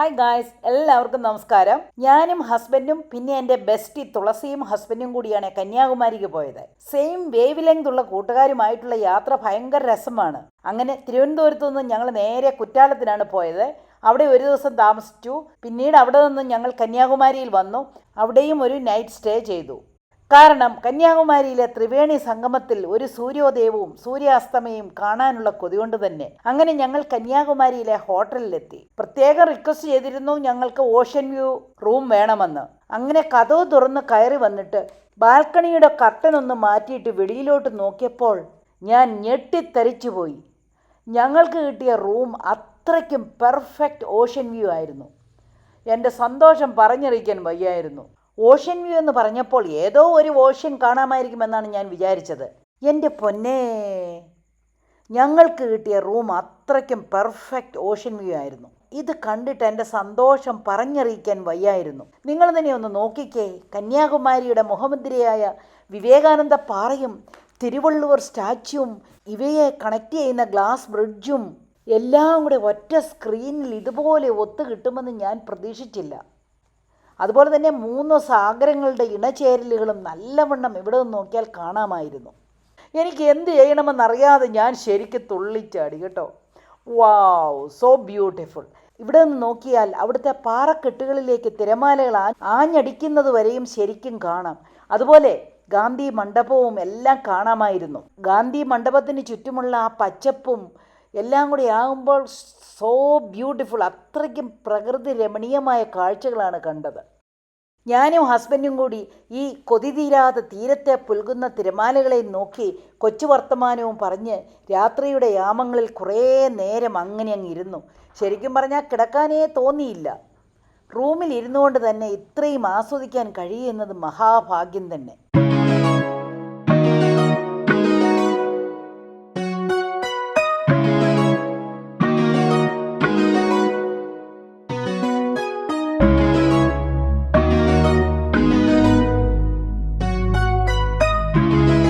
Hi guys എല്ലാവർക്കും നമസ്കാരം. ഞാനും ഹസ്ബൻഡും പിന്നെ എന്റെ ബെസ്റ്റി തുളസിയും ഹസ്ബൻഡും കൂടിയാണ് കന്യാകുമാരിക്ക് പോയത്. സെയിം വേവ് ലെങ്ത് ഉള്ള കൂട്ടുകാരുമായിട്ടുള്ള യാത്ര ഭയങ്കര രസമാണ്. അങ്ങനെ തിരുവനന്തപുരത്തു നിന്ന് ഞങ്ങൾ നേരെ കുറ്റാലത്തിനാണ് പോയത്. അവിടെ ഒരു ദിവസം താമസിച്ചു. പിന്നീട് അവിടെ നിന്ന് ഞങ്ങൾ കന്യാകുമാരിയിൽ വന്നു. അവിടെയും ഒരു നൈറ്റ് സ്റ്റേ ചെയ്തു. കാരണം കന്യാകുമാരിയിലെ ത്രിവേണി സംഗമത്തിൽ ഒരു സൂര്യോദയവും സൂര്യാസ്തമയും കാണാനുള്ള കൊതികൊണ്ട് തന്നെ അങ്ങനെ ഞങ്ങൾ കന്യാകുമാരിയിലെ ഹോട്ടലിലെത്തി. പ്രത്യേകം റിക്വസ്റ്റ് ചെയ്തിരുന്നു ഞങ്ങൾക്ക് ഓഷ്യൻ വ്യൂ റൂം വേണമെന്ന്. അങ്ങനെ കഥവ് തുറന്ന് കയറി വന്നിട്ട് ബാൽക്കണിയുടെ കർട്ടൻ ഒന്ന് മാറ്റിയിട്ട് വെളിയിലോട്ട് നോക്കിയപ്പോൾ ഞാൻ ഞെട്ടിത്തരിച്ചുപോയി ഞങ്ങൾക്ക് കിട്ടിയ റൂം അത്രയ്ക്കും പെർഫെക്റ്റ് ഓഷ്യൻ വ്യൂ ആയിരുന്നു. എന്റെ സന്തോഷം പറഞ്ഞറിയിക്കാൻ വയ്യായിരുന്നു. ഓഷ്യൻ വ്യൂ എന്ന് പറഞ്ഞപ്പോൾ ഏതോ ഒരു ഓഷ്യൻ കാണാമായിരിക്കുമെന്നാണ് ഞാൻ വിചാരിച്ചത്. എന്റെ പൊന്നേ ഞങ്ങൾക്ക് കിട്ടിയ റൂം അത്രയ്ക്കും പെർഫെക്റ്റ് ഓഷ്യൻ വ്യൂ ആയിരുന്നു. ഇത് കണ്ടിട്ട് എന്റെ സന്തോഷം പറഞ്ഞറിയിക്കാൻ വയ്യായിരുന്നു. നിങ്ങൾ തന്നെ ഒന്ന് നോക്കിക്കേ. കന്യാകുമാരിയുടെ മുഖമുദ്രയായ വിവേകാനന്ദ പാറയും തിരുവള്ളുവർ സ്റ്റാച്യുവും ഇവയെ കണക്ട് ചെയ്യുന്ന ഗ്ലാസ് ബ്രിഡ്ജും എല്ലാം കൂടെ ഒറ്റ സ്ക്രീനിൽ ഇതുപോലെ ഒത്തു കിട്ടുമെന്ന് ഞാൻ പ്രതീക്ഷിച്ചില്ല. അതുപോലെ തന്നെ മൂന്ന് സാഗരങ്ങളുടെ ഇണചേരലുകളും നല്ലവണ്ണം ഇവിടെ നിന്ന് നോക്കിയാൽ കാണാമായിരുന്നു. എനിക്ക് എന്ത് ചെയ്യണമെന്നറിയാതെ ഞാൻ ശരിക്കും തുള്ളിച്ചാടി കേട്ടോ. വാവ് സോ ബ്യൂട്ടിഫുൾ ഇവിടെ നിന്ന് നോക്കിയാൽ അവിടുത്തെ പാറക്കെട്ടുകളിലേക്ക് തിരമാലകൾ ആഞ്ഞടിക്കുന്നത് വരെയും ശരിക്കും കാണാം. അതുപോലെ ഗാന്ധി മണ്ഡപവും എല്ലാം കാണാമായിരുന്നു. ഗാന്ധി മണ്ഡപത്തിന് ചുറ്റുമുള്ള ആ പച്ചപ്പും എല്ലാം കൂടി ആകുമ്പോൾ സോ ബ്യൂട്ടിഫുൾ അത്രയ്ക്കും പ്രകൃതി രമണീയമായ കാഴ്ചകളാണ് കണ്ടത്. ഞാനും ഹസ്ബൻഡും കൂടി ഈ കൊതി തീരാതെ തീരത്തെ പുൽകുന്ന തിരമാലകളെ നോക്കി കൊച്ചു വർത്തമാനവും പറഞ്ഞ് രാത്രിയുടെ യാമങ്ങളിൽ കുറേ നേരം അങ്ങനെ അങ്ങ് ഇരുന്നു. ശരിക്കും പറഞ്ഞാൽ കിടക്കാനേ തോന്നിയില്ല. റൂമിൽ ഇരുന്നുകൊണ്ട് തന്നെ ഇത്രയും ആസ്വദിക്കാൻ കഴിയുന്നത് മഹാഭാഗ്യം തന്നെ.